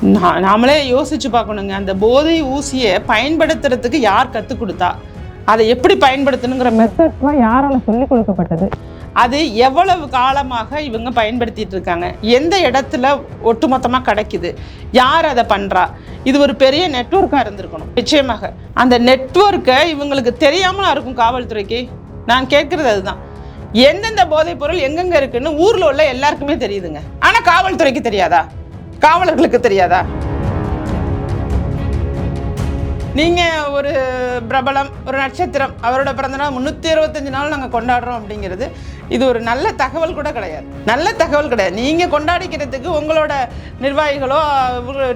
நான் நாமளே யோசிச்சு பார்க்கணுங்க. அந்த போதை ஊசியை பயன்படுத்துறதுக்கு யார் கற்றுக் கொடுத்தா? அதை எப்படி பயன்படுத்தணுங்கிற மெத்தட்லாம் யாரால சொல்லிக் கொடுக்கப்பட்டது. அது எவ்வளவு காலமாக இவங்க பயன்படுத்திட்டு இருக்காங்க? எந்த இடத்துல ஒட்டுமொத்தமாக கிடைக்குது? யார் அதை பண்ணுறா இது ஒரு பெரிய நெட்வொர்க்காக இருந்திருக்கணும். நிச்சயமாக. அந்த நெட்வொர்க்கை இவங்களுக்கு தெரியாமலா இருக்கும் காவல்துறைக்கு? நான் கேட்குறது அதுதான். எந்தெந்த போதைப் பொருள் எங்கெங்க இருக்குன்னு ஊரில் உள்ள எல்லாருக்குமே தெரியுதுங்க. ஆனா காவல்துறைக்கு தெரியாதா? காவலர்களுக்கு தெரியாதா? நீங்க ஒரு பிரபலம் ஒரு நட்சத்திரம் அவரோட பிறந்தநாள் முந்நூற்றி இருபத்தஞ்சு நாள் நாங்கள் கொண்டாடுறோம் அப்படிங்கிறது இது ஒரு நல்ல தகவல் கூட கிடையாது. நல்ல தகவல் கிடையாது. நீங்கள் கொண்டாடிக்கிறதுக்கு உங்களோட நிர்வாகிகளோ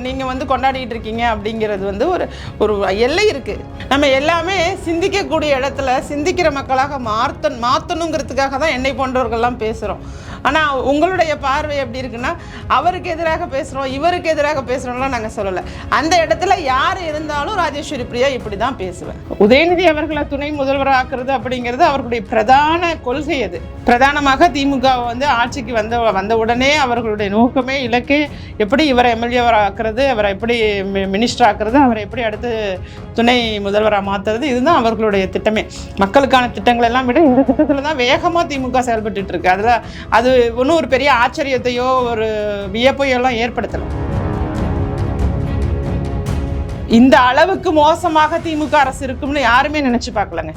நீங்கள் வந்து கொண்டாடிட்டு இருக்கீங்க அப்படிங்கிறது வந்து ஒரு ஒரு எல்லை இருக்குது நம்ம எல்லாமே சிந்திக்கக்கூடிய இடத்துல சிந்திக்கிற மக்களாக மாற்ற மாற்றணுங்கிறதுக்காக தான் என்னை போன்றவர்கள்லாம் பேசுகிறோம் ஆனால் உங்களுடைய பார்வை எப்படி இருக்குன்னா அவருக்கு எதிராக பேசுகிறோம் இவருக்கு எதிராக பேசுகிறோம்லாம் நாங்கள் சொல்லலை. அந்த இடத்துல யார் இருந்தாலும் ராஜேஸ்வரி பிரியா இப்படி தான் பேசுவேன். உதயநிதி அவர்களை துணை முதல்வராக்குறது அப்படிங்கிறது அவர்களுடைய பிரதான கொள்கை அது. பிரதானமாக திமுக வந்து ஆட்சிக்கு வந்த வந்த உடனே அவர்களுடைய நோக்கமே இலக்கு. எப்படி இவரை எம்எல்ஏவர் ஆக்குறது அவரை எப்படி மினிஸ்டர் ஆக்குறது அவரை எப்படி அடுத்து துணை முதல்வராக மாற்றுறது இதுதான் அவர்களுடைய திட்டமே. மக்களுக்கான திட்டங்கள் எல்லாம் விட இந்த திட்டத்தில் தான் வேகமாக திமுக செயல்பட்டு இருக்கு. அதில் அது ஒன்றும் ஒரு பெரிய ஆச்சரியத்தையோ ஒரு வியப்பையோ எல்லாம் ஏற்படுத்தலை. இந்த அளவுக்கு மோசமாக திமுக அரசு இருக்கும்னு யாருமே நினச்சி பார்க்கலங்க.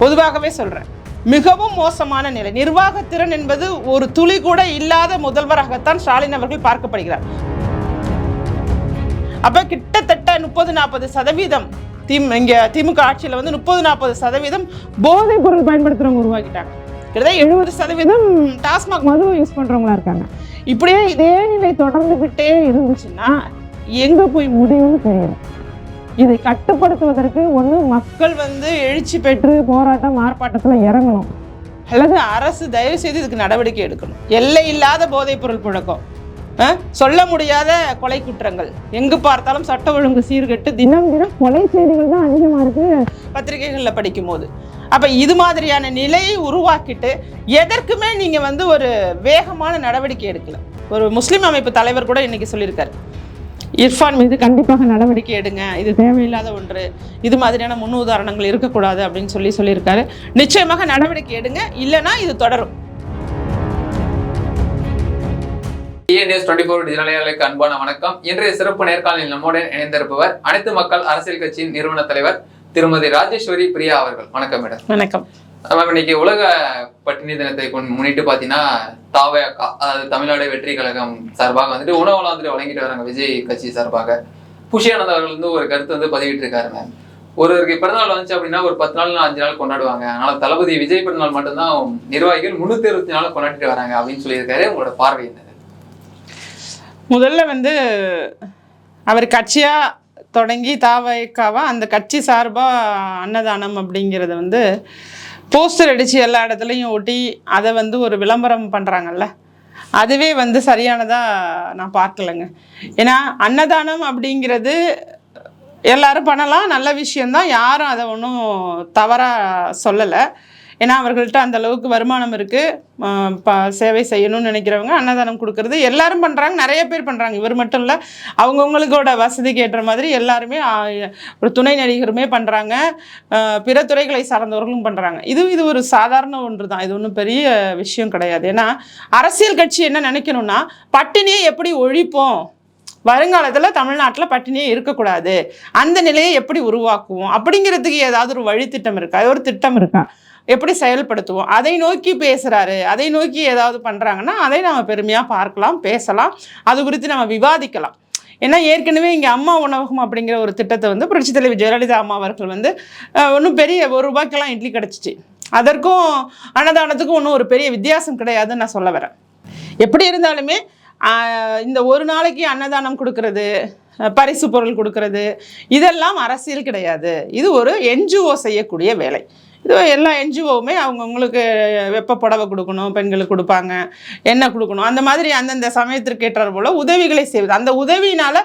பொதுவாகவே சொல்கிறேன் மிகவும் மோசமான நிலை. நிர்வாகத்திறன் என்பது ஒரு துளி கூட இல்லாத முதல்வராகத்தான் ஸ்டாலின் அவர்கள் பார்க்கப்படுகிறார். அப்ப கிட்டத்தட்ட முப்பது நாற்பது சதவீதம் திம் இங்க திமுக ஆட்சியில் வந்து முப்பது நாற்பது சதவீதம் போதைப் பொருள் பயன்படுத்துறவங்க உருவாக்கிட்டாங்க. கிட்டத்தட்ட எழுபது சதவீதம் டாஸ்மாக் மதுவை யூஸ் பண்றவங்களா இருக்காங்க. இப்படியே இதே நிலை தொடர்ந்துகிட்டே இருந்துச்சுன்னா எங்க போய் முடியும்னு தெரியல இதை கட்டுப்படுத்துவதற்கு ஒன்று மக்கள் வந்து எழுச்சி பெற்று போராட்டம் ஆர்ப்பாட்டத்தில் இறங்கணும். அல்லது அரசு தயவு செய்து இதுக்கு நடவடிக்கை எடுக்கணும். எல்லை இல்லாத போதைப் பொருள் புழக்கம். சொல்ல முடியாத கொலை குற்றங்கள். எங்கு பார்த்தாலும் சட்ட ஒழுங்கு சீர்கெட்டு தினம் தினம் கொலை செய்திகள் தான் அதிகமாக இருக்கு. பத்திரிகைகளில் படிக்கும் போது அப்போ இது மாதிரியான நிலையை உருவாக்கிட்டு எதற்குமே நீங்கள் வந்து ஒரு வேகமான நடவடிக்கை எடுக்கல. ஒரு முஸ்லீம் அமைப்பு தலைவர் கூட இன்னைக்கு சொல்லியிருக்காரு. இர்ஃபான் மீது கண்டிப்பாக நடவடிக்கை எடுங்க. இது தேவையில்லாத ஒன்று. இது மாதிரியான முன் உதாரணங்கள் இருக்கக்கூடாது அப்படின்னு சொல்லி சொல்லியிருக்காரு. நிச்சயமாக நடவடிக்கை எடுங்க. இல்லைன்னா இது தொடரும். டிஎன்எஸ் ஃபோர் டிஜிட்டலையாளருக்கு அன்பான வணக்கம். இன்றைய சிறப்பு நேர்காணலில் நம்முடன் இணைந்திருப்பவர் அனைத்து மக்கள் அரசியல் கட்சியின் நிறுவன தலைவர் திருமதி ராஜேஸ்வரி பிரியா அவர்கள். வணக்கம் மேடம். வணக்கம். மேம் இன்னைக்கு உலக பட்டினி தினத்தை முன்னிட்டு பார்த்தீங்கன்னா தாவகா அதாவது தமிழ்நாடு வெற்றி கழகம் சார்பாக வந்துட்டு உணவுலாம் வந்துட்டு வழங்கிட்டு வராங்க விஜய் கட்சி சார்பாக. புஷியானந்த் அவர்கள் வந்து ஒரு கருத்து வந்து பதிவிட்டு இருக்காரு மேம். ஒருவருக்கு பிறந்தநாள் வந்துச்சு அப்படின்னா ஒரு பத்து நாள் அஞ்சு நாள் கொண்டாடுவாங்க. ஆனால் தளபதி விஜய் பிறந்தநாள் மட்டும்தான் நிர்வாகிகள் முன்னூத்தி இருபத்தி நாள் கொண்டாடிட்டு வராங்க அப்படின்னு சொல்லியிருக்காரு. உங்களோட பார்வை என்னது முதல்ல வந்து அவர் கட்சியாக தொடங்கி தாவைக்காவா அந்த கட்சி சார்பாக அன்னதானம் அப்படிங்கிறது வந்து போஸ்டர் அடித்து எல்லா இடத்துலையும் ஒட்டி அதை வந்து ஒரு விளம்பரம் பண்ணுறாங்கல்ல அதுவே வந்து சரியானதாக நான் பார்க்கலங்க. ஏன்னா அன்னதானம் அப்படிங்கிறது எல்லாரும் பண்ணலாம். நல்ல விஷயந்தான் யாரும் அதை ஒன்றும் தவறாக சொல்லலை. ஏன்னா அவர்கள்ட்ட அந்த அளவுக்கு வருமானம் இருக்குது ப சேவை செய்யணும்னு நினைக்கிறவங்க அன்னதானம் கொடுக்கறது எல்லாரும் பண்ணுறாங்க நிறைய பேர் பண்ணுறாங்க இவர் மட்டும் இல்லை அவங்கவுங்களுக்கோட வசதிக்கு ஏற்ற மாதிரி எல்லாருமே ஒரு துணை நடிகருமே பண்ணுறாங்க பிற துறைகளை சார்ந்தவர்களும் பண்ணுறாங்க இது இது ஒரு சாதாரண ஒன்று தான் இது ஒன்றும் பெரிய விஷயம் கிடையாது. ஏன்னா அரசியல் கட்சி என்ன நினைக்கணும்னா பட்டினியை எப்படி ஒழிப்போம்? வருங்காலத்தில் தமிழ்நாட்டில் பட்டினியே இருக்கக்கூடாது. அந்த நிலையை எப்படி உருவாக்குவோம்? அப்படிங்கிறதுக்கு ஏதாவது ஒரு வழித்திட்டம் இருக்கா? அது ஒரு திட்டம் இருக்கா? எப்படி செயல்படுத்துவோம்? அதை நோக்கி பேசுகிறாரு அதை நோக்கி ஏதாவது பண்ணுறாங்கன்னா அதை நம்ம பெருமையாக பார்க்கலாம் பேசலாம். அது குறித்து நம்ம விவாதிக்கலாம். ஏன்னா ஏற்கனவே இங்கே அம்மா உணவகம் அப்படிங்கிற ஒரு திட்டத்தை வந்து புரட்சித் தலைவி ஜெயலலிதா அம்மா அவர்கள் வந்து ஒன்றும் பெரிய ஒரு ரூபாய்க்கெல்லாம் இட்லி கிடச்சிச்சு. அதற்கும் அன்னதானத்துக்கும் ஒன்றும் ஒரு பெரிய வித்தியாசம் கிடையாதுன்னு நான் சொல்ல வரேன். எப்படி இருந்தாலுமே இந்த ஒரு நாளைக்கு அன்னதானம் கொடுக்கறது பரிசு பொருள் கொடுக்கறது இதெல்லாம் அரசியல் கிடையாது. இது ஒரு என்ஜிஓ செய்யக்கூடிய வேலை. இது எல்லா என்ஜிஓவுமே அவங்கவுங்களுக்கு வெப்ப புடவை கொடுக்கணும் பெண்களுக்கு கொடுப்பாங்க என்ன கொடுக்கணும். அந்த மாதிரி அந்தந்த சமயத்திற்கு ஏற்றார் போல் உதவிகளை செய்வது. அந்த உதவியினால்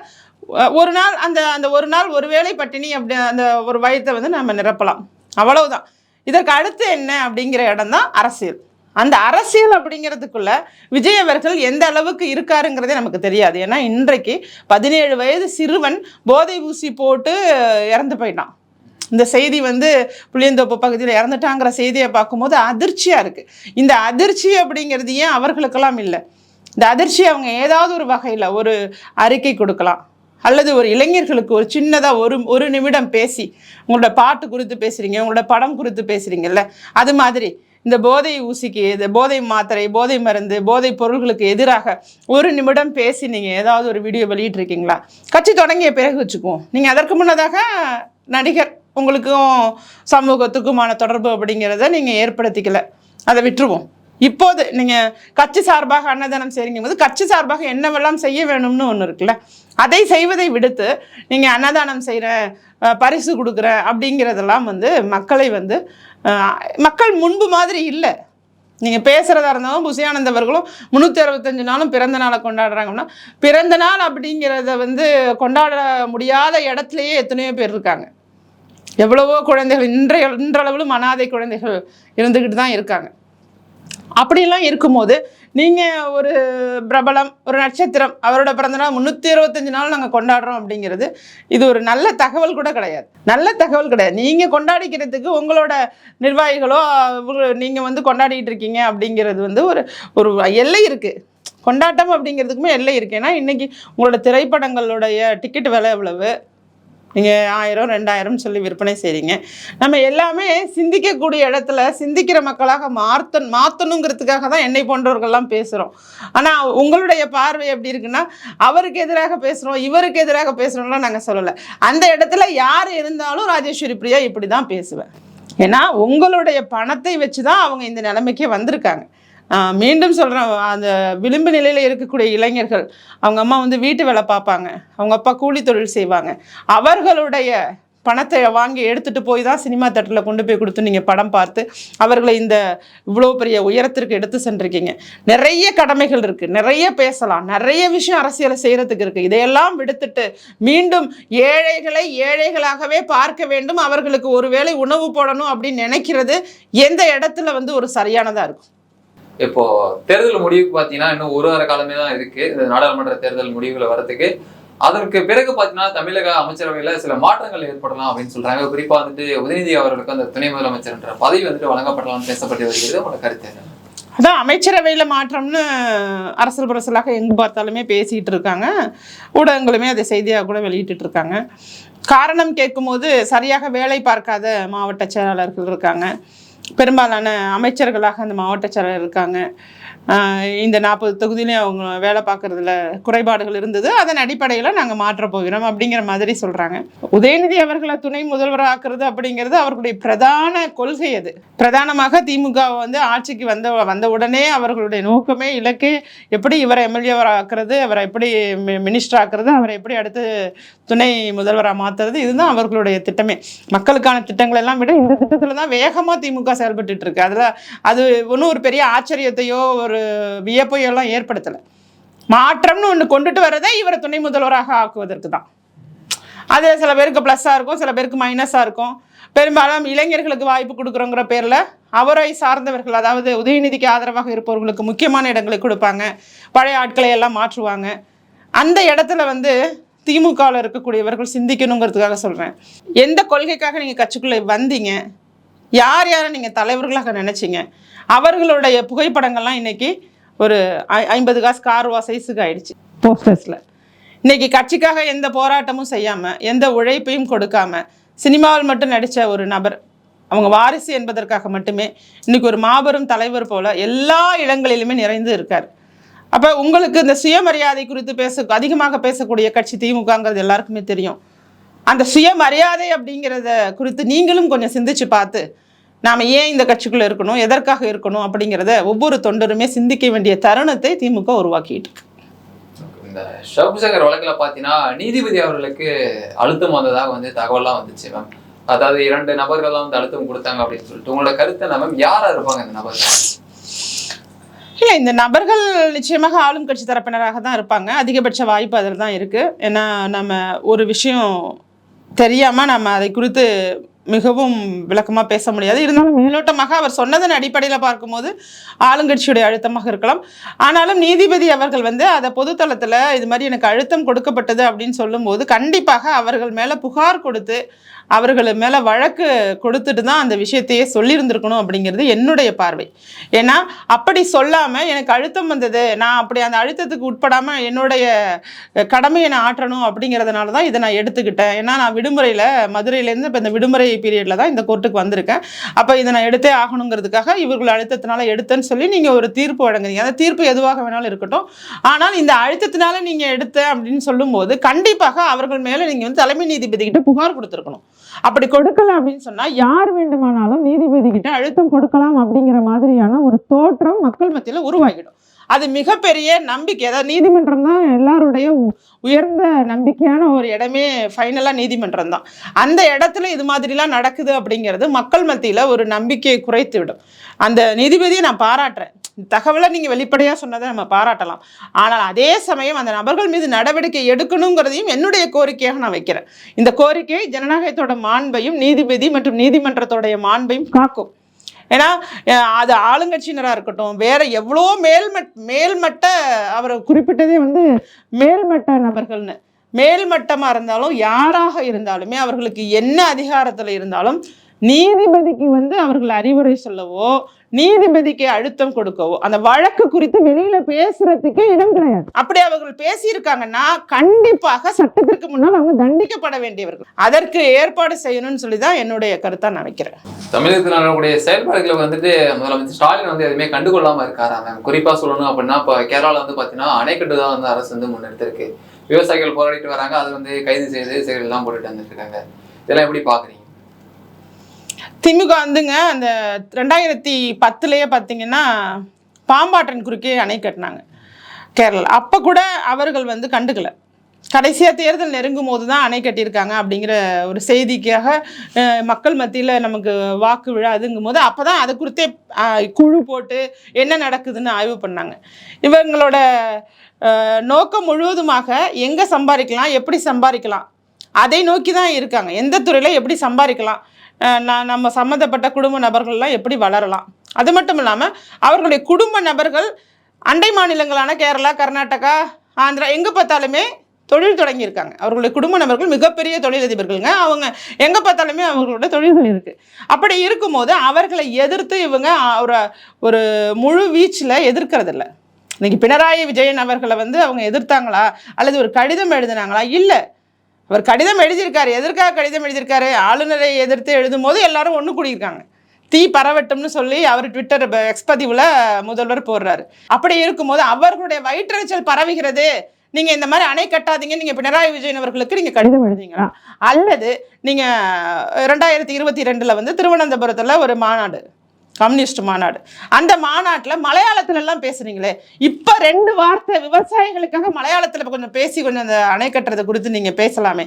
ஒரு நாள் அந்த அந்த ஒரு நாள் ஒரு வேளை பட்டினி அப்படி அந்த ஒரு வயத்தை வந்து நம்ம நிரப்பலாம். அவ்வளவுதான். இதற்கு அடுத்து என்ன அப்படிங்கிற இடம் தான் அரசியல். அந்த அரசியல் அப்படிங்கிறதுக்குள்ள விஜய் அவர்கள் எந்த அளவுக்கு இருக்காருங்கிறதே நமக்கு தெரியாது. ஏன்னா இன்றைக்கு பதினேழு வயது சிறுவன் போதை ஊசி போட்டு இறந்து போயிட்டான். இந்த செய்தி வந்து புளியந்தோப்பு பகுதியில் இறந்துட்டாங்கிற செய்தியை பார்க்கும்போது அதிர்ச்சியாக இருக்குது இந்த அதிர்ச்சி அப்படிங்கிறது ஏன் அவர்களுக்கெல்லாம் இல்லை? இந்த அதிர்ச்சி அவங்க ஏதாவது ஒரு வகையில் ஒரு அறிக்கை கொடுக்கலாம். அல்லது ஒரு இளைஞர்களுக்கு ஒரு சின்னதாக ஒரு ஒரு நிமிடம் பேசி உங்களோட பாட்டு குறித்து பேசுகிறீங்க உங்களோட படம் குறித்து பேசுகிறீங்கல்ல அது மாதிரி இந்த போதை ஊசிக்கு இது போதை மாத்திரை போதை மருந்து போதை பொருள்களுக்கு எதிராக ஒரு நிமிடம் பேசி நீங்கள் ஏதாவது ஒரு வீடியோ வெளியிட்டிருக்கீங்களா? கட்சி தொடங்கிய பிறகு வச்சுக்குவோம். நீங்கள் அதற்கு முன்னதாக நடிகர் உங்களுக்கும் சமூகத்துக்குமான தொடர்பு அப்படிங்கிறத நீங்கள் ஏற்படுத்திக்கல. அதை விட்டுருவோம். இப்போது நீங்கள் கட்சி சார்பாக அன்னதானம் செய்கிறீங்க போது கட்சி சார்பாக என்னவெல்லாம் செய்ய வேணும்னு ஒன்று இருக்குல்ல? அதை செய்வதை விடுத்து நீங்கள் அன்னதானம் செய்கிறேன் பரிசு கொடுக்குறேன் அப்படிங்கிறதெல்லாம் வந்து மக்களை வந்து மக்கள் முன்பு மாதிரி இல்லை. நீங்கள் பேசுகிறதா இருந்தாலும் புசியானந்த அவர்களும் முந்நூற்றி அறுபத்தஞ்சு நாளும் பிறந்த நாளை கொண்டாடுறாங்கன்னா பிறந்த நாள் அப்படிங்கிறத வந்து கொண்டாட முடியாத இடத்துலையே எத்தனையோ பேர் இருக்காங்க. எவ்வளவோ குழந்தைகள் இன்றைய இன்றளவிலும் அனாதை குழந்தைகள் இருந்துக்கிட்டு தான் இருக்காங்க. அப்படிலாம் இருக்கும்போது நீங்கள் ஒரு பிரபலம் ஒரு நட்சத்திரம் அவரோட பிறந்தநாள் முந்நூற்றி இருபத்தஞ்சு நாள் நாங்கள் கொண்டாடுறோம் அப்படிங்கிறது இது ஒரு நல்ல தகவல் கூட கிடையாது. நல்ல தகவல் கிடையாது. நீங்கள் கொண்டாடிக்கிறதுக்கு உங்களோட நிர்வாகிகளோ நீங்கள் வந்து கொண்டாடிட்டு இருக்கீங்க அப்படிங்கிறது வந்து ஒரு ஒரு எல்லை இருக்குது கொண்டாட்டம் அப்படிங்கிறதுக்குமே எல்லை இருக்குது ஏன்னா இன்றைக்கி உங்களோட திரைப்படங்களுடைய டிக்கெட் விலை எவ்வளவு? நீங்கள் ஆயிரம் ரெண்டாயிரம் சொல்லி விற்பனை செய்கிறீங்க நம்ம எல்லாமே சிந்திக்கக்கூடிய இடத்துல சிந்திக்கிற மக்களாக மாற்றணும் மாற்றணுங்கிறதுக்காக தான் என்னை போன்றவர்கள்லாம் பேசுகிறோம் ஆனால் உங்களுடைய பார்வை எப்படி இருக்குன்னா அவருக்கு எதிராக பேசுகிறோம் இவருக்கு எதிராக பேசுகிறோம்லாம் நாங்கள் சொல்லலை. அந்த இடத்துல யார் இருந்தாலும் ராஜேஸ்வரி பிரியா இப்படி தான் பேசுவேன். ஏன்னா உங்களுடைய பணத்தை வச்சு தான் அவங்க இந்த நிலைமைக்கே வந்திருக்காங்க. மீண்டும் சொல்கிறேன் அந்த விளிம்பு நிலையில் இருக்கக்கூடிய இளைஞர்கள் அவங்க அம்மா வந்து வீட்டு வேலை பார்ப்பாங்க அவங்க அப்பா கூலி தொழில் செய்வாங்க. அவர்களுடைய பணத்தை வாங்கி எடுத்துகிட்டு போய் தான் சினிமா தேட்டரில் கொண்டு போய் கொடுத்து நீங்கள் படம் பார்த்து அவர்களை இந்த இவ்வளோ பெரிய உயரத்திற்கு எடுத்து சென்றிருக்கீங்க. நிறைய கடமைகள் இருக்குது நிறைய பேசலாம் நிறைய விஷயம் அரசியலை செய்கிறதுக்கு இருக்குது இதையெல்லாம் விடுத்துட்டு மீண்டும் ஏழைகளை ஏழைகளாகவே பார்க்க வேண்டும். அவர்களுக்கு ஒருவேளை உணவு போடணும் அப்படின்னு நினைக்கிறது எந்த இடத்துல வந்து ஒரு சரியானதாக இருக்கும். இப்போ தேர்தல் முடிவுக்கு பாத்தீங்கன்னா இன்னும் ஒரு வார காலமே தான் இருக்கு. இந்த நாடாளுமன்ற தேர்தல் முடிவுல வரதுக்கு அதற்கு பிறகு பாத்தீங்கன்னா தமிழக அமைச்சரவையில சில மாற்றங்கள் ஏற்படலாம் அப்படின்னு சொல்றாங்க. குறிப்பா வந்துட்டு உதயநிதி அவர்களுக்கு அந்த துணை முதலமைச்சர்ன்ற பதவி வந்துட்டு வழங்கப்படலாம்னு பேசப்பட்டு வருகிறது. உங்களோட கருத்து அதான் அமைச்சரவையில் மாற்றம்னு அரசல் புரசலாக எங்கே பார்த்தாலுமே பேசிகிட்டு இருக்காங்க. ஊடகங்களுமே அதை செய்தியாக கூட வெளியிட்டு இருக்காங்க. காரணம் கேட்கும்போது சரியாக வேலை பார்க்காத மாவட்ட செயலாளர்கள் இருக்காங்க. பெரும்பாலான அமைச்சர்களாக அந்த மாவட்ட செயலர் இருக்காங்க. இந்த நாற்பது தொகுதியிலையும் அவங்க வேலை பார்க்குறதுல குறைபாடுகள் இருந்தது. அதன் அடிப்படையில் நாங்கள் மாற்றப் போகிறோம் அப்படிங்கிற மாதிரி சொல்கிறாங்க உதயநிதி அவர்களை துணை முதல்வராக்குறது அப்படிங்கிறது அவர்களுடைய பிரதான கொள்கை அது. பிரதானமாக திமுக வந்து ஆட்சிக்கு வந்த வந்த உடனே அவர்களுடைய நோக்கமே இலக்கு. எப்படி இவரை எம்எல்ஏவராக்குறது அவரை எப்படி மினிஸ்டர் ஆக்குறது அவரை எப்படி அடுத்து துணை முதல்வராக மாற்றுறது இதுதான் அவர்களுடைய திட்டமே. மக்களுக்கான திட்டங்கள் எல்லாம் விட இந்த திட்டத்தில் தான் வேகமாக திமுக செயல்பட்டு இருக்கு அதில் அது ஒன்றும் ஒரு பெரிய ஆச்சரியத்தையோ ஒரு வியப்பையோ எல்லாம் ஏற்படுத்தலை. மாற்றம்னு ஒன்று கொண்டுட்டு வரதே இவரை துணை முதல்வராக ஆக்குவதற்கு தான். அது சில பேருக்கு ப்ளஸ்ஸாக இருக்கும் சில பேருக்கு மைனஸாக இருக்கும். பெரும்பாலும் இளைஞர்களுக்கு வாய்ப்பு கொடுக்குறோங்கிற பேரில் அவரை சார்ந்தவர்கள் அதாவது உதயநிதிக்கு ஆதரவாக இருப்பவர்களுக்கு முக்கியமான இடங்களை கொடுப்பாங்க. பழைய ஆட்களை எல்லாம் மாற்றுவாங்க. அந்த இடத்துல வந்து திமுகவில் இருக்கக்கூடியவர்கள் சிந்திக்கணுங்கிறதுக்காக சொல்கிறேன் எந்த கொள்கைக்காக நீங்கள் கட்சிக்குள்ளே வந்தீங்க? யார் யாரை நீங்கள் தலைவர்களாக நினச்சிங்க? அவர்களுடைய புகைப்படங்கள்லாம் இன்றைக்கி ஒரு ஐ- ஐம்பது காசு கார்வா சைஸுக்கு ஆயிடுச்சு. போஸ்டர்ஸில் இன்றைக்கி கட்சிக்காக எந்த போராட்டமும் செய்யாமல் எந்த உழைப்பையும் கொடுக்காம சினிமாவில் மட்டும் நடித்த ஒரு நபர் அவங்க வாரிசு என்பதற்காக மட்டுமே இன்றைக்கி ஒரு மாபெரும் தலைவர் போல் எல்லா இடங்களிலுமே நிறைந்து இருக்கார். அப்போ உங்களுக்கு இந்த சுயமரியாதை குறித்து பேச அதிகமாக பேசக்கூடிய கட்சி திமுகங்கிறது எல்லாருக்குமே தெரியும். அந்த சுயமரியாதை அப்படிங்கிறத குறித்து நீங்களும் கொஞ்சம் சிந்திச்சு பார்த்து நாம் ஏன் இந்த கட்சிக்குள்ளே இருக்கணும்? எதற்காக இருக்கணும்? அப்படிங்கிறத ஒவ்வொரு தொண்டருமே சிந்திக்க வேண்டிய தருணத்தை திமுக உருவாக்கிட்டு இருக்கு. இந்த ஷவுக் சங்கர் வழக்குல பாத்தீங்கன்னா நீதிபதி அவர்களுக்கு அழுத்தம் வந்ததாக வந்து தகவல்லாம் வந்துச்சு மேம் அதாவது இரண்டு நபர்கள் வந்து அழுத்தம் கொடுத்தாங்க அப்படின்னு சொல்லிட்டு. உங்களோட கருத்து என்ன மேம் யாரா இருப்பாங்க இந்த நபர்கள்? இல்லை இந்த நபர்கள் நிச்சயமாக ஆளும் கட்சி தரப்பினராக தான் இருப்பாங்க. அதிகபட்ச வாய்ப்பு அதில் தான் இருக்குது ஏன்னா நம்ம ஒரு விஷயம் தெரியாமல் நம்ம அதை குறித்து மிகவும் விளக்கமாக பேச முடியாது. இருந்தாலும் மேலோட்டமாக அவர் சொன்னதன் அடிப்படையில் பார்க்கும்போது ஆளுங்கட்சியுடைய அழுத்தமாக இருக்கலாம். ஆனாலும் நீதிபதி அவர்கள் வந்து அதை பொதுத்தளத்தில் இது மாதிரி எனக்கு அழுத்தம் கொடுக்கப்பட்டது அப்படின்னு சொல்லும்போது கண்டிப்பாக அவர்கள் மேலே புகார் கொடுத்து அவர்கள் மேலே வழக்கு கொடுத்துட்டு தான் அந்த விஷயத்தையே சொல்லியிருந்திருக்கணும் அப்படிங்கிறது என்னுடைய பார்வை. ஏன்னா அப்படி சொல்லாமல் எனக்கு அழுத்தம் வந்தது நான் அப்படி அந்த அழுத்தத்துக்கு உட்படாமல் என்னுடைய கடமையை நான் ஆற்றணும் அப்படிங்கிறதுனால தான் இதை நான் எடுத்துக்கிட்டேன். ஏன்னா நான் விடுமுறையில் மதுரையிலேருந்து இப்போ இந்த விடுமுறை பீரியடில் தான் இந்த கோர்ட்டுக்கு வந்திருக்கேன். அப்போ இதை நான் எடுத்தே ஆகணுங்கிறதுக்காக இவர்கள் அழுத்தத்தினால எடுத்தேன்னு சொல்லி நீங்கள் ஒரு தீர்ப்பு வழங்குறீங்க அந்த தீர்ப்பு எதுவாக வேணாலும் இருக்கட்டும். ஆனால் இந்த அழுத்தத்தினால நீங்கள் எடுத்த அப்படின்னு சொல்லும்போது கண்டிப்பாக அவர்கள் மேலே நீங்கள் வந்து தலைமை நீதிபதி கிட்ட புகார் கொடுத்துருக்கணும். அப்படி கொடுக்கல அப்படின்னு சொன்னா யார் வேண்டுமானாலும் நீதிபதி கிட்ட அழுத்தம் கொடுக்கலாம் அப்படிங்கிற மாதிரியான ஒரு தோற்றம் மக்கள் மத்தியில உருவாகிடும். அது மிகப்பெரிய நம்பிக்கை. அதாவது நீதிமன்றம் தான் எல்லாருடைய உ- உயர்ந்த நம்பிக்கையான ஒரு இடமே ஃபைனலாக நீதிமன்றம் தான். அந்த இடத்துல இது மாதிரிலாம் நடக்குது அப்படிங்கிறது மக்கள் மத்தியில் ஒரு நம்பிக்கையை குறைத்து விடும் அந்த நீதிபதியை நான் பாராட்டுறேன். தகவலை நீங்கள் வெளிப்படையாக சொன்னதை நம்ம பாராட்டலாம். ஆனால் அதே சமயம் அந்த நபர்கள் மீது நடவடிக்கை எடுக்கணுங்கிறதையும் என்னுடைய கோரிக்கையாக நான் வைக்கிறேன். இந்த கோரிக்கை ஜனநாயகத்தோட மா மாண்பையும் நீதிபதி மற்றும் நீதிமன்றத்தோடைய மாண்பையும் காக்கும். ஏன்னா அது ஆளுங்கட்சியினராக இருக்கட்டும் வேற எவ்வளோ மேல்மட் மேல்மட்ட அவர் குறிப்பிட்டதே வந்து மேல்மட்ட நபர்கள்னு. மேல்மட்டமாக இருந்தாலும் யாராக இருந்தாலுமே அவர்களுக்கு என்ன அதிகாரத்தில் இருந்தாலும் நீதிபதிக்கு வந்து அவர்கள் அறிவுரை சொல்லவோ நீதிபதிக்கு அழுத்தம் கொடுக்கவோ அந்த வழக்கு குறித்து வெளியில பேசுறதுக்கே இடம் கிடையாது. அப்படி அவர்கள் பேசியிருக்காங்கன்னா கண்டிப்பாக சட்டத்திற்கு முன்னால் அவங்க தண்டிக்கப்பட வேண்டியவர்கள். அதற்கு ஏற்பாடு செய்யணும்னு சொல்லி தான் என்னுடைய கருத்தா நான் வைக்கிறேன் தமிழகத்தில் நடக்கக்கூடிய செயல்பாடுகளை வந்துட்டு முதலமைச்சர் ஸ்டாலின் வந்து எதுவுமே கண்டுகொள்ளாம இருக்காரா. மேம் குறிப்பா சொல்லணும் அப்படின்னா இப்போ கேரளாவில் வந்து பாத்தீங்கன்னா அணைக்கட்டு தான் வந்து அரசு வந்து முன்னெடுத்திருக்கு. விவசாயிகள் போராடிட்டு வராங்க. அதை வந்து கைது செய்து செயலெல்லாம் போட்டுட்டு வந்துட்டு இருக்காங்க. இதெல்லாம் எப்படி பாக்குறீங்க? திமுக வந்துங்க அந்த ரெண்டாயிரத்தி பத்துலேயே பார்த்தீங்கன்னா பாம்பாட்டன் குறுக்கே அணை கட்டினாங்க கேரளா. அப்போ கூட அவர்கள் வந்து கண்டுக்கல. கடைசியாக தேர்தல் நெருங்கும் போது தான் அணை கட்டியிருக்காங்க அப்படிங்கிற ஒரு செய்திக்காக மக்கள் மத்தியில் நமக்கு வாக்கு விழாதுங்கும் போது அப்போ தான் அதை குறித்தே குழு போட்டு என்ன நடக்குதுன்னு ஆய்வு பண்ணாங்க. இவங்களோட நோக்கம் முழுவதுமாக எங்கே சம்பாதிக்கலாம் எப்படி சம்பாதிக்கலாம் அதை நோக்கி தான் இருக்காங்க. எந்த துறையில் எப்படி சம்பாதிக்கலாம் நான் நம்ம சம்மந்தப்பட்ட குடும்ப நபர்கள்லாம் எப்படி வளரலாம்? அது மட்டும் இல்லாமல் அவர்களுடைய குடும்ப நபர்கள் அண்டை மாநிலங்களான கேரளா கர்நாடகா ஆந்திரா எங்கே பார்த்தாலுமே தொழில் தொடங்கியிருக்காங்க. அவர்களுடைய குடும்ப நபர்கள் மிகப்பெரிய தொழிலதிபர்கள்ங்க. அவங்க எங்கே பார்த்தாலுமே அவர்களோட தொழில்கள் இருக்குது அப்படி இருக்கும்போது அவர்களை எதிர்த்து இவங்க ஒரு ஒரு முழு வீச்சில் எதிர்க்கிறதில்ல. இன்றைக்கி பினராயி விஜயன் அவர்களை வந்து அவங்க எதிர்த்தாங்களா? அல்லது ஒரு கடிதம் எழுதினாங்களா? இல்லை. அவர் கடிதம் எழுதியிருக்காரு. எதற்காக கடிதம் எழுதியிருக்காரு? ஆளுநரை எதிர்த்து எழுதும் போது எல்லாரும் ஒன்று கூடியிருக்காங்க. தீ பரவட்டும்னு சொல்லி அவர் ட்விட்டர் எக்ஸ்பதிவில் முதல்வர் போடுறாரு. அப்படி இருக்கும்போது அவர்களுடைய வயிற்றறிச்சல் பரவுகிறது. நீங்கள் இந்த மாதிரி அணை கட்டாதீங்க. நீங்கள் பினராயி விஜயன் அவர்களுக்கு நீங்கள் கடிதம் எழுதிங்களா அல்லது நீங்கள் ரெண்டாயிரத்தி இருபத்தி ரெண்டில் வந்து திருவனந்தபுரத்தில் ஒரு மாநாடு கம்யூனிஸ்ட் மாநாடு. அந்த மாநாட்டில் மலையாளத்துல எல்லாம் பேசுறீங்களே இப்போ ரெண்டு வார்த்தை விவசாயிகளுக்காக மலையாளத்தில் கொஞ்சம் பேசி கொஞ்சம் அந்த அணை கட்டுறது குறித்து நீங்கள் பேசலாமே.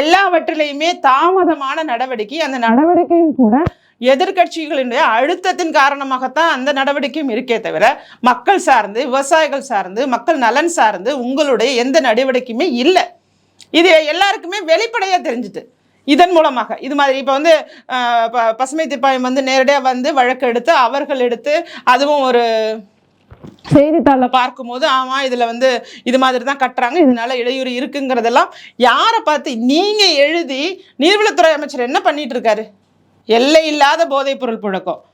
எல்லாவற்றிலையுமே தாமதமான நடவடிக்கை அந்த நடவடிக்கையும் கூட எதிர்க்கட்சிகளினுடைய அழுத்தத்தின் காரணமாகத்தான் அந்த நடவடிக்கையும் இருக்கே தவிர மக்கள் சார்ந்து விவசாயிகள் சார்ந்து மக்கள் நலன் சார்ந்து உங்களுடைய எந்த நடவடிக்கையுமே இல்லை. இது எல்லாருக்குமே வெளிப்படையாக தெரிஞ்சுட்டு இதன் மூலமாக. இது மாதிரி இப்போ வந்து பசுமை தீர்ப்பாயம் வந்து நேரடியாக வந்து வழக்கு எடுத்து அவர்கள் எடுத்து அதுவும் ஒரு செய்தித்தாளில் பார்க்கும்போது ஆமாம் இதில் வந்து இது மாதிரி தான் கட்டுறாங்க இதனால இடையூறு இருக்குங்கிறதெல்லாம் யாரை பார்த்து நீங்கள் எழுதி நீர்வளத்துறை அமைச்சர் என்ன பண்ணிட்டு இருக்காரு? எல்லை இல்லாத போதைப்பொருள் புழக்கம். அஹ்,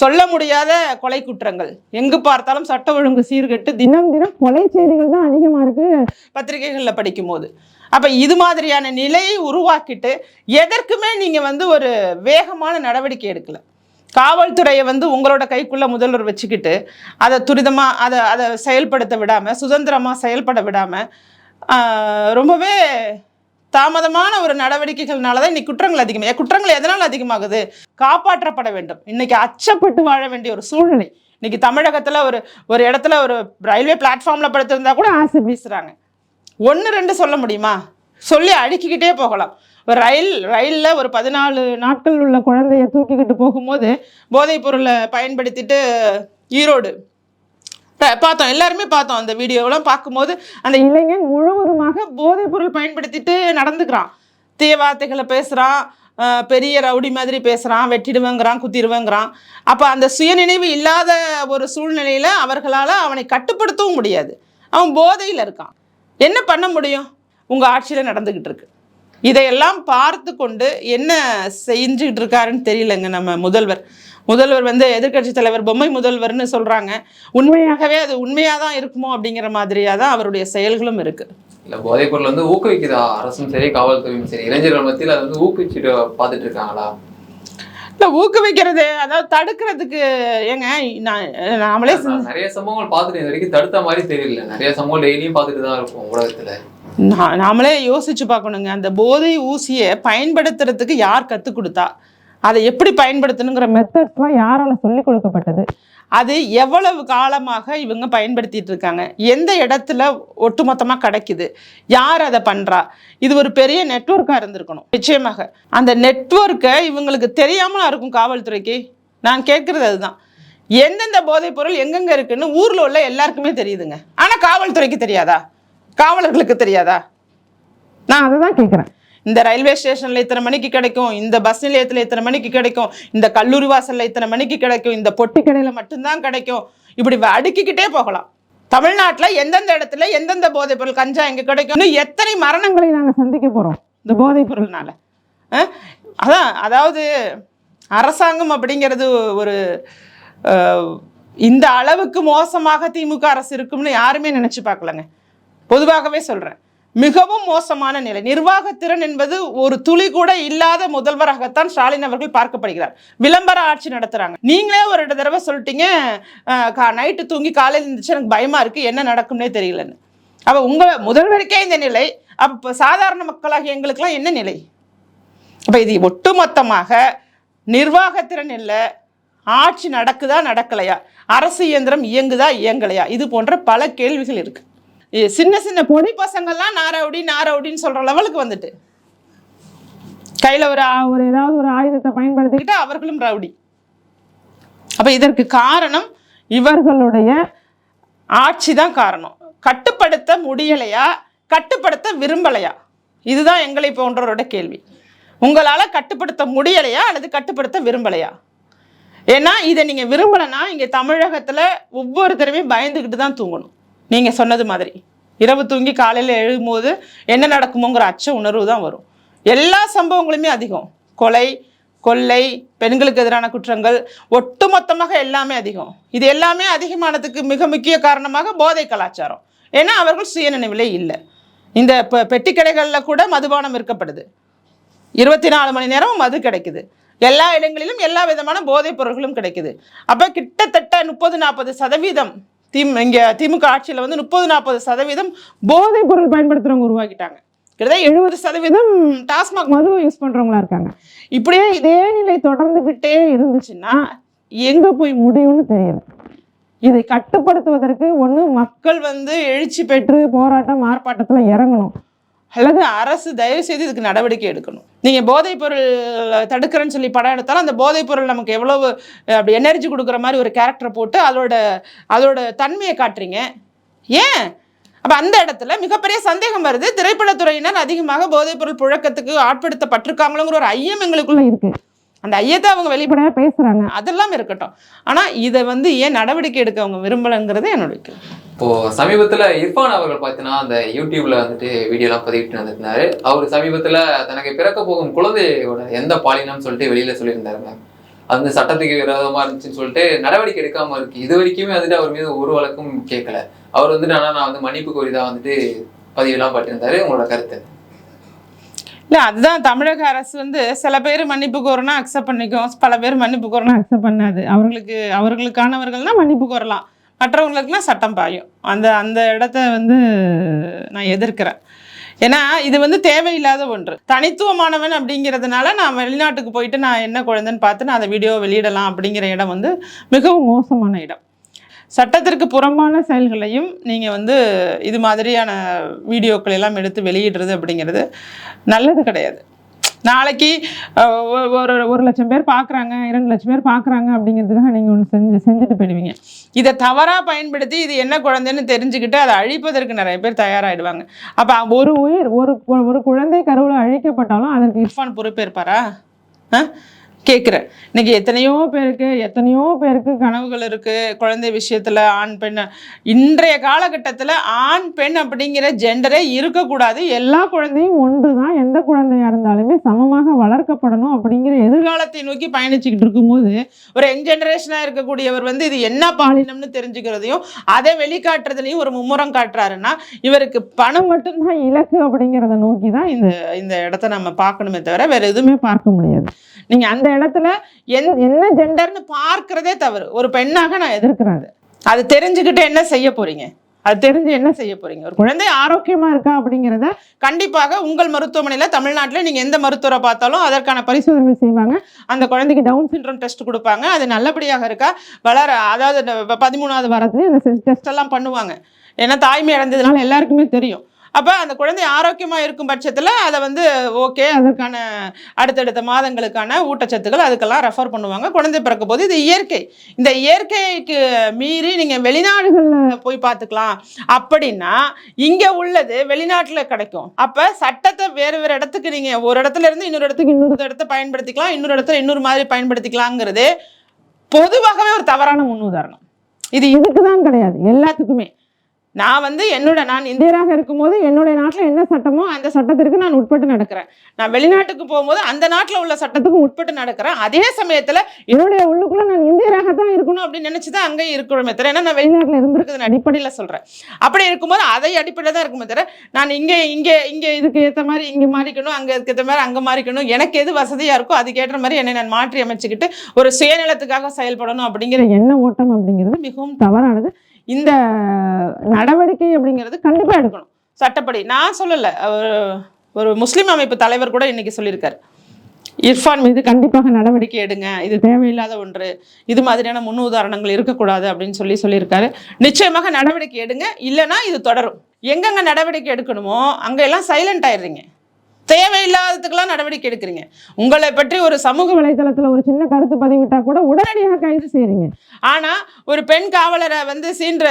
சொல்ல முடியாத கொலை குற்றங்கள். எங்கு பார்த்தாலும் சட்ட ஒழுங்கு சீர்கெட்டு தினம் தினம் கொலை செய்திகள் தான் அதிகமாக இருக்கு. பத்திரிகைகளில் படிக்கும்போது. அப்போ இது மாதிரியான நிலையை உருவாக்கிட்டு எதற்குமே நீங்கள் வந்து ஒரு வேகமான நடவடிக்கை எடுக்கல. காவல்துறையை வந்து உங்களோட கைக்குள்ள முதல்வர் வச்சுக்கிட்டு அதை துரிதமாக அதை அதை செயல்படுத்த விடாமல் சுதந்திரமாக செயல்பட விடாமல் ரொம்பவே தாமதமான ஒரு நடவடிக்கைகள்னால தான் இன்னைக்கு குற்றங்கள் அதிகமாக குற்றங்கள் எதனால் அதிகமாகுது? காப்பாற்றப்பட வேண்டும். இன்னைக்கு அச்சப்பட்டு வாழ வேண்டிய ஒரு சூழ்நிலை. இன்னைக்கு தமிழகத்தில் ஒரு ஒரு இடத்துல ஒரு ரயில்வே பிளாட்ஃபார்மில் படுத்திருந்தா கூட ஆசை வீசுகிறாங்க ஒன்று ரெண்டு சொல்ல முடியுமா? சொல்லி அழுக்கிக்கிட்டே போகலாம். ஒரு ரயில் ரயிலில் ஒரு பதினாலு நாட்கள் உள்ள குழந்தைய தூக்கிக்கிட்டு போகும்போது போதைப் பொருளை பயன்படுத்திட்டு ஈரோடு பார்த்தோம். எல்லாருமே பார்த்தோம் அந்த வீடியோவெல்லாம் பார்க்கும்போது அந்த இளைஞன் முழுவதுமாக போதைப் பொருள் பயன்படுத்திட்டு நடந்துக்கிறான். தீய வார்த்தைகளை பேசுகிறான் பெரிய ரவுடி மாதிரி பேசுகிறான் வெட்டிடுவேங்கிறான் குத்திடுவேங்கிறான். அப்போ அந்த சுயநினைவு இல்லாத ஒரு சூழ்நிலையில் அவர்களால் அவனை கட்டுப்படுத்தவும் முடியாது. அவன் போதையில் இருக்கான். என்ன பண்ண முடியும்? உங்கள் ஆட்சியில் நடந்துக்கிட்டு இருக்கு. இதையெல்லாம் பார்த்து கொண்டு என்ன செஞ்சுக்கிட்டு இருக்காருன்னு தெரியலங்க நம்ம முதல்வர். முதல்வர் வந்து எதிர்க்கட்சி தலைவர் பொம்மை முதல்வர்னு சொல்கிறாங்க உண்மையாகவே அது உண்மையாக தான் இருக்குமோ அப்படிங்கிற மாதிரியாக தான் அவருடைய செயல்களும் இருக்குது இல்ல போதைப் பொருள் வந்து ஊக்குவிக்குதா? அரசும் சரி காவல்துறையும் சரி. இளைஞர்கள் மத்தியில் அது வந்து ஊக்குவிச்சுட்டு பார்த்துட்டு இருக்காங்களா? இல்லை ஊக்குவிக்கிறது அதாவது தடுக்கிறதுக்கு ஏங்க நான் நாமளே நிறைய சம்பவங்கள் பார்த்துட்டு இது வரைக்கும் தடுத்த மாதிரி தெரியல. நிறைய சம்பவம் டெய்லியும் பார்த்துட்டு தான் இருப்போம் ஊடகத்துல நா- நாமளே யோசிச்சு பார்க்கணுங்க. அந்த போதை ஊசியை பயன்படுத்துறதுக்கு யார் கற்றுக் கொடுத்தா? அதை எப்படி பயன்படுத்தணுங்கிற மெத்தட்ஸ்லாம் யாரால சொல்லி கொடுக்கப்பட்டது. அது எவ்வளவு காலமாக இவங்க பயன்படுத்திட்டு இருக்காங்க. எந்த இடத்துல ஒட்டுமொத்தமாக கிடைக்குது? யார் அதை பண்ணுறா இது ஒரு பெரிய நெட்வொர்க்காக இருந்திருக்கணும். நிச்சயமாக. அந்த நெட்வொர்க்கை இவங்களுக்கு தெரியாமலா இருக்கும் காவல்துறைக்கு? நான் கேட்குறது அதுதான். எந்தெந்த போதைப் பொருள் எங்கெங்க இருக்குன்னு ஊரில் உள்ள எல்லாருக்குமே தெரியுதுங்க. ஆனால் காவல்துறைக்கு தெரியாதா? காவலர்களுக்கு தெரியாதா? நான் அதை தான் கேட்குறேன் இந்த ரயில்வே ஸ்டேஷனில் இத்தனை மணிக்கு கிடைக்கும் இந்த பஸ் நிலையத்தில் இத்தனை மணிக்கு கிடைக்கும் இந்த கல்லூரி வாசலில் இத்தனை மணிக்கு கிடைக்கும் இந்த பொட்டி கடையில் மட்டும்தான் கிடைக்கும். இப்படி அடுக்கிக்கிட்டே போகலாம். தமிழ்நாட்டில் எந்தெந்த இடத்துல எந்தெந்த போதைப் பொருள் கஞ்சா எங்கே கிடைக்கும் இன்னும் எத்தனை மரணங்களை நாங்கள் சந்திக்க போகிறோம் இந்த போதைப் பொருள்னால? அதான் அதாவது அரசாங்கம் அப்படிங்கிறது ஒரு இந்த அளவுக்கு மோசமாக திமுக அரசு இருக்கும்னு யாருமே நினைச்சு பார்க்கலங்க. பொதுவாகவே சொல்கிறேன் மிகவும் மோசமான நிலை. நிர்வாகத்திறன் என்பது ஒரு துளி கூட இல்லாத முதல்வராகத்தான் ஸ்டாலின் அவர்கள் பார்க்கப்படுகிறார். விளம்பர ஆட்சி நடத்துகிறாங்க நீங்களே ஒரு தடவை சொல்லிட்டீங்க நைட்டு தூங்கி காலையில் இருந்துச்சு எனக்கு பயமாக இருக்குது என்ன நடக்கும்னே தெரியலன்னு. அப்போ உங்கள் முதல்வருக்கே இந்த நிலை. அப்போ சாதாரண மக்களாகிய எங்களுக்கெல்லாம் என்ன நிலை? அப்போ இது ஒட்டுமொத்தமாக நிர்வாகத்திறன் இல்லை ஆட்சி நடக்குதா நடக்கலையா? அரசு இயந்திரம் இயங்குதா இயங்கலையா? இது போன்ற பல கேள்விகள் இருக்குது சின்ன சின்ன பொடி பசங்கள்லாம் நாரவுடி நாரவுடின்னு சொல்கிற லெவலுக்கு வந்துட்டு. கையில் ஒரு ஒரு ஏதாவது ஒரு ஆயுதத்தை பயன்படுத்திக்கிட்டு அவர்களும் ரவுடி. அப்போ இதற்கு காரணம் இவர்களுடைய ஆட்சி தான் காரணம். கட்டுப்படுத்த முடியலையா? கட்டுப்படுத்த விரும்பலையா? இதுதான் எங்களை போன்றவரோட கேள்வி. உங்களால் கட்டுப்படுத்த முடியலையா? அல்லது கட்டுப்படுத்த விரும்பலையா? ஏன்னா இதை நீங்கள் விரும்பலைன்னா இங்கே தமிழகத்தில் ஒவ்வொருத்தருமே பயந்துக்கிட்டு தான் தூங்கணும். நீங்கள் சொன்னது மாதிரி. இரவு தூங்கி காலையில் எழும்போது என்ன நடக்குமோங்கிற அச்ச உணர்வு தான் வரும். எல்லா சம்பவங்களுமே அதிகம். கொலை கொள்ளை பெண்களுக்கு எதிரான குற்றங்கள் ஒட்டுமொத்தமாக எல்லாமே அதிகம். இது எல்லாமே அதிகமானதுக்கு மிக முக்கிய காரணமாக போதை கலாச்சாரம். ஏன்னா அவர்கள் சுயநினைவிலே இல்லை. இந்த பெ பெட்டி கடைகளில் கூட மதுபானம் விற்கப்படுது. இருபத்தி நாலு மணி நேரமும் மது கிடைக்குது. எல்லா இடங்களிலும் எல்லா விதமான போதைப் பொருட்களும் கிடைக்குது. அப்போ கிட்டத்தட்ட முப்பது நாற்பது சதவீதம் திம் இங்கே திமுக ஆட்சியில் வந்து முப்பது நாற்பது சதவீதம் போதைப் பொருள் பயன்படுத்துகிறவங்க உருவாக்கிட்டாங்க. கிட்டத்தட்ட எழுபது சதவீதம் டாஸ்மாக் மதுவை யூஸ் பண்ணுறவங்களா இருக்காங்க. இப்படியே இதே நிலை தொடர்ந்துக்கிட்டே இருந்துச்சுன்னா எங்கே போய் முடியும்னு தெரியல. இதை கட்டுப்படுத்துவதற்கு ஒன்று மக்கள் வந்து எழுச்சி பெற்று போராட்டம் ஆர்ப்பாட்டத்தில் இறங்கணும். அல்லது அரசு தயவு செய்து இதுக்கு நடவடிக்கை எடுக்கணும். நீங்கள் போதைப் பொருள் தடுக்கிறேன்னு சொல்லி படம் எடுத்தாலும் அந்த போதைப் பொருள் நமக்கு எவ்வளவு அப்படி எனர்ஜி கொடுக்குற மாதிரி ஒரு கேரக்டரை போட்டு அதோட அதோட தன்மையை காட்டுறீங்க. ஏன்? அப்போ அந்த இடத்துல மிகப்பெரிய சந்தேகம் வருது. திரைப்படத்துறையினர் அதிகமாக போதைப் பொருள் புழக்கத்துக்கு ஆட்படுத்தப்பட்டிருக்காங்களோங்கிற ஒரு ஐயம் எங்களுக்குள்ள இருக்கு. அந்த ஐயத்தை அவங்க வெளிப்படையாக பேசுகிறாங்க அதெல்லாம் இருக்கட்டும். ஆனால் இதை வந்து ஏன் நடவடிக்கை எடுக்க அவங்க விரும்பலைங்கிறது என்னுடைய இப்போ சமீபத்துல இர்ஃபான் அவர்கள் பார்த்தீங்கன்னா அந்த யூடியூப்ல வந்துட்டு வீடியோலாம் பதிவிட்டு வந்திருந்தாரு. அவர் சமீபத்துல தனக்கு பிறக்க போகும் குழந்தையோட எந்த பாலினம்னு சொல்லிட்டு வெளியில சொல்லியிருந்தாருங்க அந்த சட்டத்துக்கு விரோதமா இருந்துச்சுன்னு சொல்லிட்டு நடவடிக்கை எடுக்காம இருக்கு. இது வரைக்குமே வந்துட்டு அவர் மீது ஒரு வழக்கும் கேட்கல. அவர் வந்துட்டு ஆனா நான் வந்து மன்னிப்பு கோரிதான் வந்துட்டு பதிவெல்லாம் பட்டிருந்தாரு. உங்களோட கருத்து. இல்லை அதுதான் தமிழக அரசு வந்து சில பேர் மன்னிப்பு கோரனா அக்செப்ட் பண்ணிக்கும். பல பேர் மன்னிப்பு கோரனா அக்செப்ட் பண்ணாது. அவர்களுக்கு அவர்களுக்கானவர்கள்னா மன்னிப்பு கோரலாம். மற்றவங்களுக்குலாம் சட்டம் பாயும். அந்த அந்த இடத்த வந்து நான் எதிர்க்கிறேன். ஏன்னா இது வந்து தேவையில்லாத ஒன்று. தனித்துவமானவன் அப்படிங்கிறதுனால நான் வெளிநாட்டுக்கு போயிட்டு நான் என்ன குழந்தைன்னு பார்த்து நான் அதை வீடியோ வெளியிடலாம் அப்படிங்கிற இடம் வந்து மிகவும் மோசமான இடம். சட்டத்திற்கு புறம்பான செயல்களையும் நீங்கள் வந்து இது மாதிரியான வீடியோக்கள் எல்லாம் எடுத்து வெளியிடுறது அப்படிங்கிறது நல்லது கிடையாது. நாளைக்கு ஒரு ஒரு லட்சம் பேர் பார்க்குறாங்க இரண்டு லட்சம் பேர் பார்க்குறாங்க அப்படிங்கிறதுக்காக நீங்கள் ஒன்று செஞ்சு செஞ்சுட்டு போயிடுவீங்க. இதை தவறாக பயன்படுத்தி இது என்ன குழந்தைன்னு தெரிஞ்சுக்கிட்டு அதை அழிப்பதற்கு நிறைய பேர் தயாராகிடுவாங்க அப்போ ஒரு உயிர் ஒரு ஒரு குழந்தை கருவில் அழிக்கப்பட்டாலும் அதற்கு இர்ஃபான் பொறுப்பேற்பாரா? ஆ? கேட்குறேன் இன்னைக்கு எத்தனையோ பேருக்கு எத்தனையோ பேருக்கு கனவுகள் இருக்குது குழந்தை விஷயத்தில் ஆண் பெண் இன்றைய காலகட்டத்தில் ஆண் பெண் அப்படிங்கிற ஜெண்டரே இருக்கக்கூடாது. எல்லா குழந்தையும் ஒன்று தான் எந்த குழந்தையா இருந்தாலுமே சமமாக வளர்க்கப்படணும் அப்படிங்கிற எதிர்காலத்தை நோக்கி பயணிச்சுக்கிட்டு இருக்கும்போது ஒரு யங் ஜெனரேஷனாக இருக்கக்கூடியவர் வந்து இது என்ன பாலினம்னு தெரிஞ்சுக்கிறதையும் அதை வெளிக்காட்டுறதுலையும் ஒரு மும்முரம் காட்டுறாருன்னா இவருக்கு பணம் மட்டும்தான் இலக்கு அப்படிங்கிறத நோக்கி தான் இந்த இந்த இடத்த நம்ம பார்க்கணுமே தவிர வேற எதுவுமே பார்க்க முடியாது. நீங்கள் அந்த இடத்துல என் என்ன ஜெண்டர்னு பார்க்கறதே தவறு. ஒரு பெண்ணாக நான் எதிர்க்கிறேன் அது. அது தெரிஞ்சுக்கிட்டு என்ன செய்ய போறீங்க? அது தெரிஞ்சு என்ன செய்ய போறீங்க? ஒரு குழந்தை ஆரோக்கியமா இருக்கா அப்படிங்கிறத கண்டிப்பாக உங்கள் மருத்துவமனையில் தமிழ்நாட்டில் நீங்க எந்த மருத்துவரை பார்த்தாலும் அதற்கான பரிசோதனை செய்வாங்க. அந்த குழந்தைக்கு டவுன் சிண்ட்ரோம் டெஸ்ட் கொடுப்பாங்க. அது நல்லபடியாக இருக்கா? வளர அதாவது பதிமூணாவது வாரத்துல அந்த டெஸ்ட் எல்லாம் பண்ணுவாங்க. ஏன்னா தாய்மை அடைந்ததுனால எல்லாருக்குமே தெரியும். அப்போ அந்த குழந்தை ஆரோக்கியமாக இருக்கும் பட்சத்தில் அதை வந்து ஓகே அதற்கான அடுத்தடுத்த மாதங்களுக்கான ஊட்டச்சத்துக்கள் அதுக்கெல்லாம் ரெஃபர் பண்ணுவாங்க. குழந்தை பிறக்கும் போது இது இயற்கை. இந்த இயற்கைக்கு மீறி நீங்கள் வெளிநாடுகளில் போய் பார்த்துக்கலாம். அப்படின்னா இங்கே உள்ளது வெளிநாட்டில் கிடைக்கும். அப்போ சட்டத்தை வேறு வேறு இடத்துக்கு நீங்கள் ஒரு இடத்துல இருந்து இன்னொரு இடத்துக்கு இன்னொரு இடத்த பயன்படுத்திக்கலாம். இன்னொரு இடத்துல இன்னொரு மாதிரி பயன்படுத்திக்கலாங்கிறது பொதுவாகவே ஒரு தவறான முன்னுதாரணம். இது இதுக்கு தான் கிடையாது. எல்லாத்துக்குமே. நான் வந்து என்னோட நான் இந்தியராக இருக்கும்போது என்னுடைய நாட்டில் என்ன சட்டமோ அந்த சட்டத்திற்கு நான் உட்பட்டு நடக்கிறேன். நான் வெளிநாட்டுக்கு போகும்போது அந்த நாட்டில் உள்ள சட்டத்துக்கும் உட்பட்டு நடக்கிறேன். அதே சமயத்தில் என்னுடைய உள்ளுக்குள்ள நான் இந்தியராக தான் இருக்கணும் அப்படின்னு நினச்சி தான் அங்கே இருக்கணுமே தவிர ஏன்னா நான் வெளிநாட்டில் இருந்திருக்கிறதன் அடிப்படையில் சொல்கிறேன் அப்படி இருக்கும்போது அதை அடிப்படையில் தான் இருக்குமே தவிர நான் இங்கே இங்கே இங்கே இதுக்கு ஏற்ற மாதிரி இங்கே மாறிக்கணும் அங்கே இதுக்கு ஏற்ற மாதிரி அங்கே மாறிக்கணும் எனக்கு எது வசதியாக இருக்கோ அதுக்கேற்ற மாதிரி என்னை நான் மாற்றி அமைச்சிக்கிட்டு ஒரு சுயநலத்துக்காக செயல்படணும் அப்படிங்கிற எண்ண ஓட்டம் அப்படிங்கிறது மிகவும் தவறானது. இந்த நடவடிக்கை அப்படிங்கிறது கண்டிப்பாக எடுக்கணும். சட்டப்படி நான் சொல்லலை. ஒரு ஒரு முஸ்லீம் அமைப்பு தலைவர் கூட இன்னைக்கு சொல்லியிருக்காரு. இர்ஃபான் மீது கண்டிப்பாக நடவடிக்கை எடுங்க. இது தேவையில்லாத ஒன்று. இது மாதிரியான முன் உதாரணங்கள் இருக்கக்கூடாது அப்படின்னு சொல்லி சொல்லியிருக்காரு. நிச்சயமாக நடவடிக்கை எடுங்க. இல்லைன்னா இது தொடரும். எங்கெங்க நடவடிக்கை எடுக்கணுமோ அங்கெல்லாம் சைலண்ட் ஆயிடுறீங்க. தேவையில்லாததுக்கெல்லாம் நடவடிக்கை எடுக்கிறீங்க. உங்களை பற்றி ஒரு சமூக வலைதளத்தில் ஒரு சின்ன கருத்து பதிவிட்டா கூட உடனடியாக கைது செய்கிறீங்க ஆனால் ஒரு பெண் காவலரை வந்து சீன்ற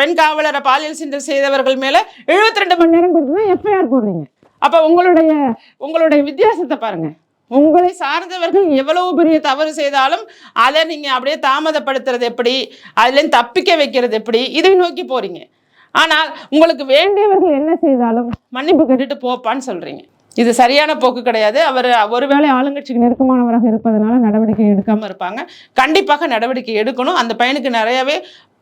பெண் காவலரை பாலியல் சீண்டல் செய்தவர்கள் மேலே 72 ரெண்டு மணி நேரம் கொடுத்து தான் எஃப்ஐஆர் போடுறீங்க. அப்போ உங்களுடைய உங்களுடைய வித்தியாசத்தை பாருங்கள் உங்களை சார்ந்தவர்கள் எவ்வளவு பெரிய தவறு செய்தாலும் அதை நீங்கள் அப்படியே தாமதப்படுத்துறது எப்படி? அதுலேருந்து தப்பிக்க வைக்கிறது எப்படி? இதை நோக்கி போகிறீங்க ஆனால் உங்களுக்கு வேண்டியவர்கள் என்ன செய்தாலும் மன்னிப்பு கேட்டுட்டு போப்பான்னு சொல்கிறீங்க இது சரியான போக்கு கிடையாது. அவர் ஒருவேளை ஆளுங்கட்சிக்கு நெருக்கமானவராக இருப்பதனால நடவடிக்கை எடுக்காம இருப்பாங்க. கண்டிப்பாக நடவடிக்கை எடுக்கணும். அந்த பையனுக்கு நிறையவே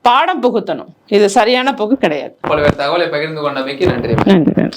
பாடம் புகுத்தணும். இது சரியான போக்கு கிடையாது. தகவலை பகிர்ந்து கொண்டமைக்கு நன்றி. நன்றி நன்றி.